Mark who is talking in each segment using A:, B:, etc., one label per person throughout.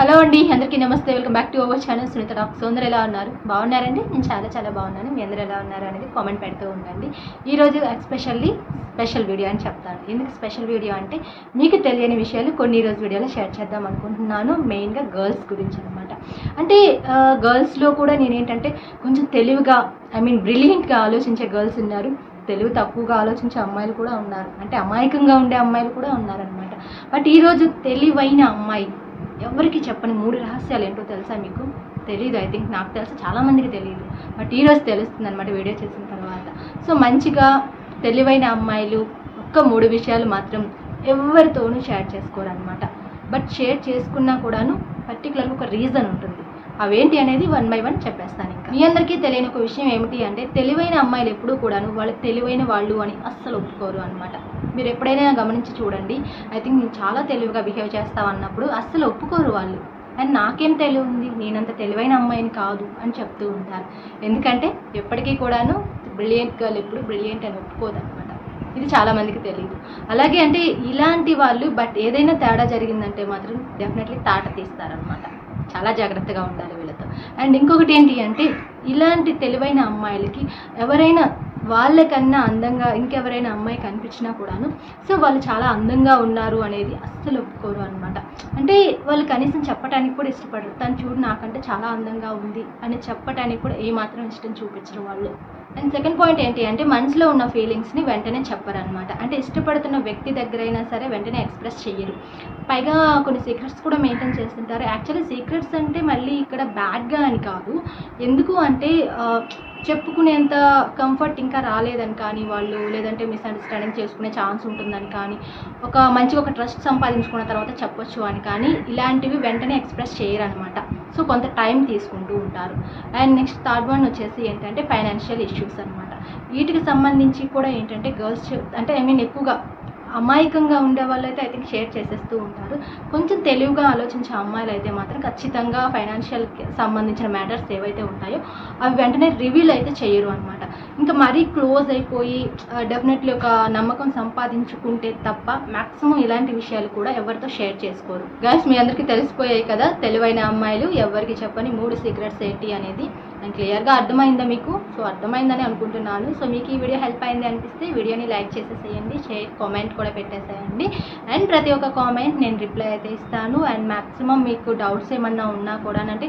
A: Hello అండి అందరికీ నమస్తే. Welcome back to our channel Sunitha docs అందరూ ఎలా ఉన్నారు? బాగున్నారండి? నేను చాలా చాలా బాగున్నాను. మీ అందరూ ఎలా ఉన్నారు అనేది కామెంట్ పెడుతూ ఉండండి. ఈరోజు ఎస్పెషల్లీ స్పెషల్ వీడియో అని చెప్తాను. ఎందుకు స్పెషల్ వీడియో అంటే మీకు తెలియని విషయాలు కొన్ని ఈరోజు వీడియోలో షేర్ చేద్దాం అనుకుంటున్నాను. మెయిన్గా గర్ల్స్ గురించి అనమాట అంటే గర్ల్స్లో కూడా నేను ఏంటంటే కొంచెం తెలివిగా ఐ మీన్ బ్రిలియంట్గా ఆలోచించే గర్ల్స్ ఉన్నారు. తెలివి తక్కువగా ఆలోచించే అమ్మాయిలు కూడా ఉన్నారు. అంటే అమాయకంగా ఉండే అమ్మాయిలు కూడా ఉన్నారనమాట బట్ ఈరోజు తెలివైన అమ్మాయి ఎవరికి చెప్పని మూడు రహస్యాలు ఏంటో తెలుసా మీకు? తెలియదు ఐ థింక్ నాకు తెలుసు చాలామందికి తెలియదు బట్ ఈరోజు తెలుస్తుంది అనమాట వీడియో చేసిన తర్వాత. సో మంచిగా తెలివైన అమ్మాయిలు ఒక్క మూడు విషయాలు మాత్రం ఎవరితోనూ షేర్ చేసుకోరు అనమాట బట్ షేర్ చేసుకున్నా కూడాను పర్టికులర్గా ఒక రీజన్ ఉంటుంది. అవేంటి అనేది వన్ బై వన్ చెప్పేస్తాను ఇంకా. మీ అందరికీ తెలియని ఒక విషయం ఏమిటి అంటే తెలివైన అమ్మాయిలు ఎప్పుడూ కూడాను వాళ్ళు తెలివైన వాళ్ళు అని అస్సలు ఒప్పుకోరు అనమాట మీరు ఎప్పుడైనా గమనించి చూడండి. ఐ థింక్ నేను చాలా తెలివిగా బిహేవ్ చేస్తావు అన్నప్పుడు అస్సలు ఒప్పుకోరు వాళ్ళు. అండ్ నాకేం తెలివి ఉంది నేనంత తెలివైన అమ్మాయిని కాదు అని చెప్తూ ఉంటారు. ఎందుకంటే ఎప్పటికీ కూడాను బ్రిలియంట్ గర్ల్ ఎప్పుడు బ్రిలియంట్ అని ఒప్పుకోదు అనమాట ఇది చాలామందికి తెలియదు అలాగే అంటే ఇలాంటి వాళ్ళు బట్ ఏదైనా తేడా జరిగిందంటే మాత్రం డెఫినెట్లీ తాట తీస్తారనమాట చాలా జాగ్రత్తగా ఉండాలి వీళ్ళతో. అండ్ ఇంకొకటి ఏంటి అంటే ఇలాంటి తెలివైన అమ్మాయిలకి ఎవరైనా వాళ్ళకన్నా అందంగా ఇంకెవరైనా అమ్మాయి కనిపించినా కూడాను. సో వాళ్ళు చాలా అందంగా ఉన్నారు అనేది అస్సలు ఒప్పుకోరు అనమాట అంటే వాళ్ళు కనీసం చెప్పడానికి కూడా ఇష్టపడరు. తను చూడు నాకంటే చాలా అందంగా ఉంది అని చెప్పడానికి కూడా ఏమాత్రం ఇష్టం చూపించరు వాళ్ళు. అండ్ సెకండ్ పాయింట్ ఏంటి అంటే మనసులో ఉన్న ఫీలింగ్స్ని వెంటనే చెప్పరనమాట అంటే ఇష్టపడుతున్న వ్యక్తి దగ్గర అయినా సరే వెంటనే ఎక్స్ప్రెస్ చేయరు పైగా కొన్ని సీక్రెట్స్ కూడా మెయింటైన్ చేస్తుంటారు. యాక్చువల్లీ సీక్రెట్స్ అంటే మళ్ళీ ఇక్కడ బ్యాడ్గా అని కాదు. ఎందుకు అంటే చెప్పుకునేంత కంఫర్ట్ ఇంకా రాలేదని కానీ వాళ్ళు లేదంటే మిస్అండర్స్టాండింగ్ చేసుకునే ఛాన్స్ ఉంటుందని కానీ ఒక మంచిగా ఒక ట్రస్ట్ సంపాదించుకున్న తర్వాత చెప్పొచ్చు అని కానీ ఇలాంటివి వెంటనే ఎక్స్ప్రెస్ చేయరనమాట సో కొంత టైం తీసుకుంటూ ఉంటారు. అండ్ నెక్స్ట్ థర్డ్ వన్ వచ్చేసి ఏంటంటే ఫైనాన్షియల్ ఇష్యూస్ అనమాట వీటికి సంబంధించి కూడా ఏంటంటే గర్ల్స్ అంటే ఐ మీన్ ఎక్కువగా అమాయకంగా ఉండే వాళ్ళు అయితే ఐ థింక్ షేర్ చేసేస్తూ ఉంటారు. కొంచెం తెలివిగా ఆలోచించే అమ్మాయిలు అయితే మాత్రం ఖచ్చితంగా ఫైనాన్షియల్ సంబంధించిన మ్యాటర్స్ ఏవైతే ఉంటాయో అవి వెంటనే రివీల్ అయితే చేయరు అనమాట ఇంకా మరీ క్లోజ్ అయిపోయి డెఫినెట్లీ ఒక నమ్మకం సంపాదించుకుంటే తప్ప మ్యాక్సిమం ఇలాంటి విషయాలు కూడా ఎవరితో షేర్ చేసుకోరు. గైస్ మీ అందరికీ తెలిసిపోయాయి కదా తెలివైన అమ్మాయిలు ఎవరికి చెప్పని మూడు సీక్రెట్స్ ఏంటి అనేది. అండ్ క్లియర్గా అర్థమైందా మీకు? సో అర్థమైందని అనుకుంటున్నాను. సో మీకు ఈ వీడియో హెల్ప్ అయింది అనిపిస్తే వీడియోని లైక్ చేసేసేయండి షేర్ కామెంట్ కూడా పెట్టేసేయండి. అండ్ ప్రతి ఒక్క కామెంట్ నేను రిప్లై అయితే ఇస్తాను. అండ్ మ్యాక్సిమం మీకు డౌట్స్ ఏమన్నా ఉన్నా కూడా అంటే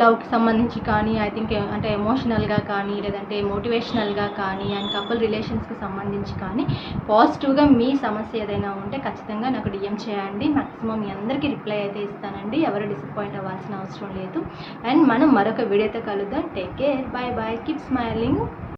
A: లవ్కి సంబంధించి కానీ ఐ థింక్ అంటే ఎమోషనల్గా కానీ లేదంటే మోటివేషనల్గా కానీ అండ్ కపుల్ రిలేషన్స్కి సంబంధించి కానీ పాజిటివ్గా మీ సమస్య ఏదైనా ఉంటే ఖచ్చితంగా నాకు డిఎం చేయండి. మ్యాక్సిమం మీ అందరికీ రిప్లై అయితే ఇస్తానండి. ఎవరు డిసప్పాయింట్ అవ్వాల్సిన అవసరం లేదు. అండ్ మనం మరొక వీడియోతో కలుద్దాం. Take care bye bye keep smiling